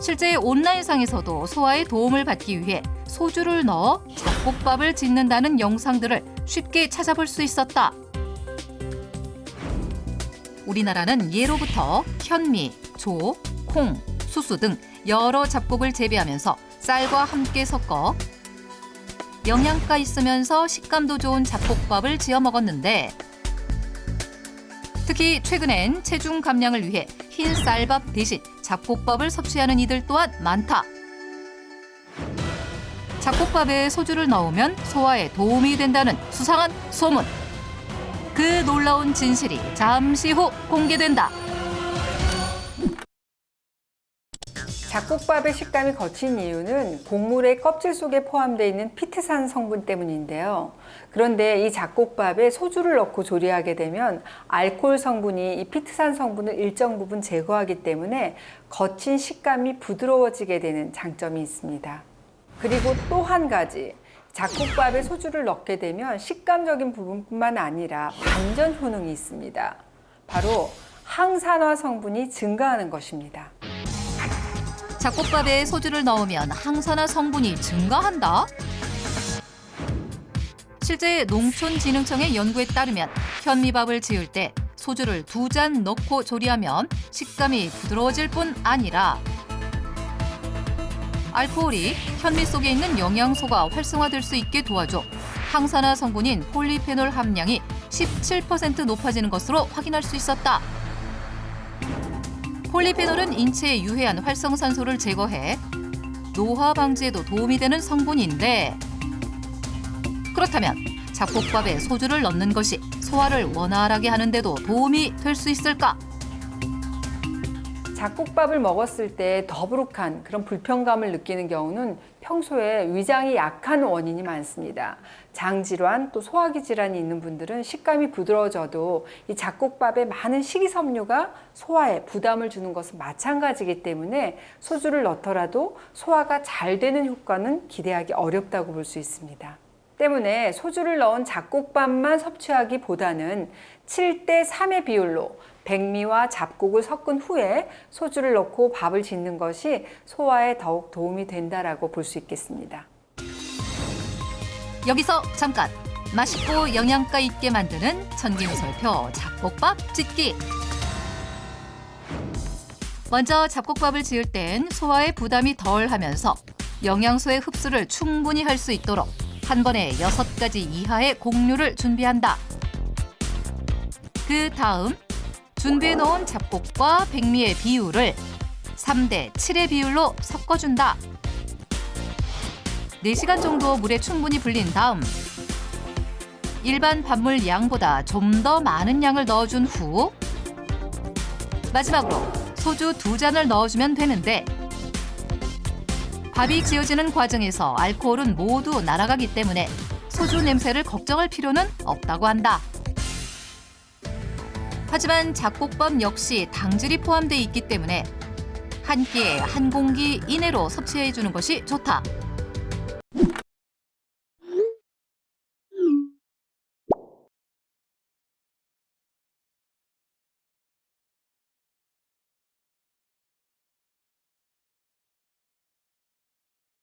실제 온라인상에서도 소화에 도움을 받기 위해 소주를 넣어 잡곡밥을 짓는다는 영상들을 쉽게 찾아볼 수 있었다. 우리나라는 예로부터 현미, 조, 콩, 수수 등 여러 잡곡을 재배하면서 쌀과 함께 섞어 영양가 있으면서 식감도 좋은 잡곡밥을 지어 먹었는데 특히 최근엔 체중 감량을 위해 흰 쌀밥 대신 잡곡밥을 섭취하는 이들 또한 많다. 잡곡밥에 소주를 넣으면 소화에 도움이 된다는 수상한 소문. 그 놀라운 진실이 잠시 후 공개된다. 잡곡밥의 식감이 거친 이유는 곡물의 껍질 속에 포함되어 있는 피트산 성분 때문인데요. 그런데 이 잡곡밥에 소주를 넣고 조리하게 되면 알코올 성분이 이 피트산 성분을 일정 부분 제거하기 때문에 거친 식감이 부드러워지게 되는 장점이 있습니다. 그리고 또 한 가지. 잡곡밥에 소주를 넣게 되면 식감적인 부분뿐만 아니라 반전 효능이 있습니다. 바로 항산화 성분이 증가하는 것입니다. 잡곡밥에 소주를 넣으면 항산화 성분이 증가한다. 실제 농촌진흥청의 연구에 따르면 현미밥을 지을 때 소주를 두 잔 넣고 조리하면 식감이 부드러워질 뿐 아니라 알코올이 현미 속에 있는 영양소가 활성화될 수 있게 도와줘 항산화 성분인 폴리페놀 함량이 17% 높아지는 것으로 확인할 수 있었다. 폴리페놀은 인체에 유해한 활성산소를 제거해 노화 방지에도 도움이 되는 성분인데 그렇다면 잡곡밥에 소주를 넣는 것이 소화를 원활하게 하는데도 도움이 될 수 있을까? 잡곡밥을 먹었을 때 더부룩한 그런 불편감을 느끼는 경우는 평소에 위장이 약한 원인이 많습니다. 장질환 또 소화기 질환이 있는 분들은 식감이 부드러워져도 이 잡곡밥에 많은 식이섬유가 소화에 부담을 주는 것은 마찬가지이기 때문에 소주를 넣더라도 소화가 잘 되는 효과는 기대하기 어렵다고 볼 수 있습니다. 때문에 소주를 넣은 잡곡밥만 섭취하기보다는 7대 3의 비율로 백미와 잡곡을 섞은 후에 소주를 넣고 밥을 짓는 것이 소화에 더욱 도움이 된다라고 볼 수 있겠습니다. 여기서 잠깐 맛있고 영양가 있게 만드는 천김설표 잡곡밥 짓기. 먼저 잡곡밥을 지을 땐 소화에 부담이 덜 하면서 영양소의 흡수를 충분히 할 수 있도록 한 번에 여섯 가지 이하의 곡류를 준비한다. 그 다음 준비해 놓은 잡곡과 백미의 비율을 3대 7의 비율로 섞어준다. 4시간 정도 물에 충분히 불린 다음 일반 밥물 양보다 좀 더 많은 양을 넣어준 후 마지막으로 소주 두 잔을 넣어주면 되는데 밥이 지어지는 과정에서 알코올은 모두 날아가기 때문에 소주 냄새를 걱정할 필요는 없다고 한다. 하지만 잡곡밥 역시 당질이 포함돼 있기 때문에 한 끼에 한 공기 이내로 섭취해 주는 것이 좋다.